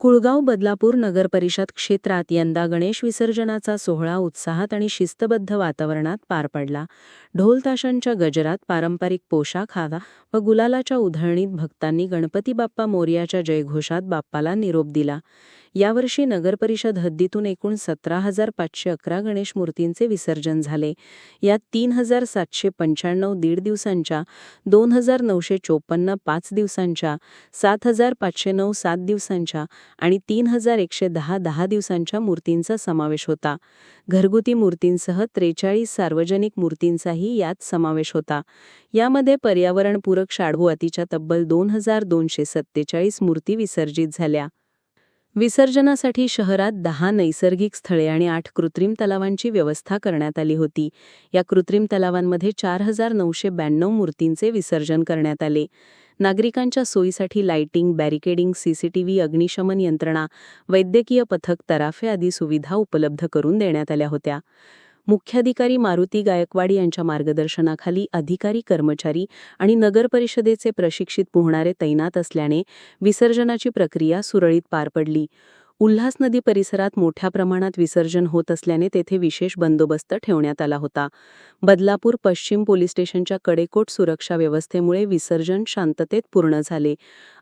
कुळगाव बदलापूर नगरपरिषद क्षेत्रात यंदा गणेश विसर्जनाचा सोहळा उत्साहात आणि शिस्तबद्ध वातावरणात पार पडला. ढोलताशांच्या गजरात पारंपरिक पोशाख हावा व गुलालाच्या उधळणीत भक्तांनी गणपती बाप्पा मोर्याच्या जयघोषात बाप्पाला निरोप दिला. यावर्षी नगरपरिषद हद्दीतून एकूण सतरा हजार पाचशे अकरा गणेश मूर्तींचे विसर्जन झाले. यात तीन हजार सातशे पंच्याण्णव दीड दिवसांच्या दोन हजार नऊशे चोपन्न पाच दिवसांच्या सात हजार पाचशे नऊ सात दिवसांच्या आणि तीन हजार एकशे दहा दहा दिवसांच्या मूर्तींचा समावेश होता. घरगुती मूर्तींसह त्रेचाळीस सार्वजनिक मूर्तींचाही यात समावेश होता. यामध्ये पर्यावरणपूरक शाडूआतीच्या तब्बल दोन हजार दोनशे सत्तेचाळीस मूर्ती विसर्जित झाल्या. विसर्जनासाठी शहरात दहा नैसर्गिक स्थळे आणि आठ कृत्रिम तलावांची व्यवस्था करण्यात आली होती. या कृत्रिम तलावांमध्ये चार हजार नऊशे ब्याण्णव मूर्तींचे विसर्जन करण्यात आले. नागरिकांच्या सोयीसाठी लाइटिंग बॅरिकेडिंग सीसीटीव्ही अग्निशमन यंत्रणा वैद्यकीय पथक तराफे आदी सुविधा उपलब्ध करून देण्यात आल्या होत्या. मुख्याधिकारी मारुती गायकवाड यांच्या मार्गदर्शनाखाली अधिकारी कर्मचारी आणि नगर परिषदेचे प्रशिक्षित पोहणारे तैनात असल्याने विसर्जनाची प्रक्रिया सुरळीत पार पडली. उल्हास नदी परिसरात मोठ्या प्रमाणात विसर्जन होत असल्याने तेथे विशेष बंदोबस्त ठेवण्यात आला होता. बदलापूर पश्चिम पोलीस स्टेशनच्या कडेकोट सुरक्षा व्यवस्थेमुळे विसर्जन शांततेत पूर्ण झाले.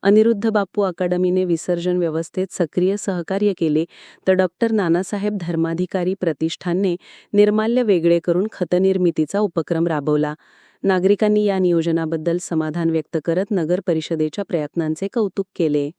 अनिरुद्ध बापू अकादमीने विसर्जन व्यवस्थेत सक्रिय सहकार्य केले तर डॉक्टर नानासाहेब धर्माधिकारी प्रतिष्ठानने निर्माल्य वेगळे करून खतनिर्मितीचा उपक्रम राबवला. नागरिकांनी या नियोजनाबद्दल समाधान व्यक्त करत नगर परिषदेच्या प्रयत्नांचे कौतुक केले.